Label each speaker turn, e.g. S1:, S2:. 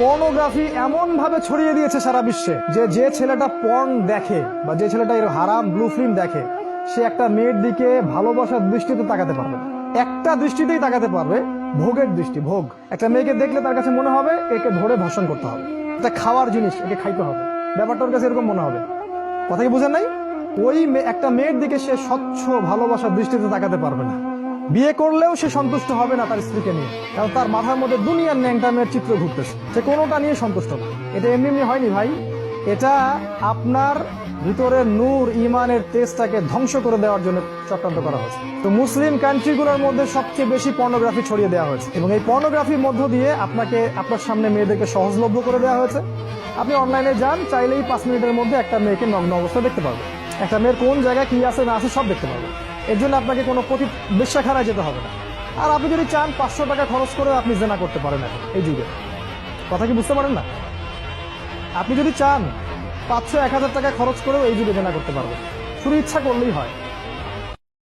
S1: Pornography এমন ভাবে ছড়িয়ে দিয়েছে সারা বিশ্বে যে যে ছেলেটা পর্ন দেখে বা যে ছেলেটা এর হারাম ব্লু ফিল্ম দেখে, সে একটা মেয়ের দিকে ভালোবাসার দৃষ্টিতে তাকাতে পারবে। একটা দৃষ্টিতেই তাকাতে পারবে, ভোগের দৃষ্টি, ভোগ। একটা মেয়েকে দেখলে তার কাছে মনে হবে একে ধরে ধর্ষণ করতে হবে। এটা খাওয়ার জিনিস, একে খাইতে হবে। ব্যাপারটা কাছে এরকম মনে হবে। কথা কি বুঝেন নাই? ওই একটা মেয়ের দিকে সে স্বচ্ছ ভালোবাসার দৃষ্টিতে তাকাতে পারবে না। বিয়ে করলেও সে সন্তুষ্ট হবে না তার স্ত্রীকে নিয়ে। কারণ তার মাথার মধ্যে দুনিয়ার ন্যাংটা মেয়ের চিত্র ঘুরতেছে। সে কোনোটা নিয়ে সন্তুষ্ট না। এটা এমনি এমনি হয়নি ভাই। এটা আপনার ভিতরের নূর ইমানের তেজটাকে ধ্বংস করে দেওয়ার জন্য চক্রান্ত করা হয়েছে। তো মুসলিম কান্ট্রিগুলোর মধ্যে সবচেয়ে বেশি পর্নোগ্রাফি ছড়িয়ে দেওয়া হয়েছে। এবং এই পর্নোগ্রাফির মধ্য দিয়ে আপনাকে আপনার সামনে মেয়েদেরকে সহজলভ্য করে দেওয়া হয়েছে। আপনি অনলাইনে যান, চাইলেই পাঁচ মিনিটের মধ্যে একটা মেয়েকে নগ্ন অবস্থা দেখতে পারবেন। একটা মেয়ের কোন জায়গায় কি আছে না আছে সব দেখতে পারবেন। এর জন্য আপনাকে কোনো প্রতি বেশ্যাখানায় যেতে হবে না। আর আপনি যদি চান পাঁচশো টাকা খরচ করে আপনি জেনা করতে পারেন এখন, এই যুগে। কথা কি বুঝতে পারেন না? আপনি যদি চান পাঁচশো, এক হাজার টাকা খরচ করেও এই যুগে জেনা করতে পারবেন। শুধু ইচ্ছা করলেই হয়।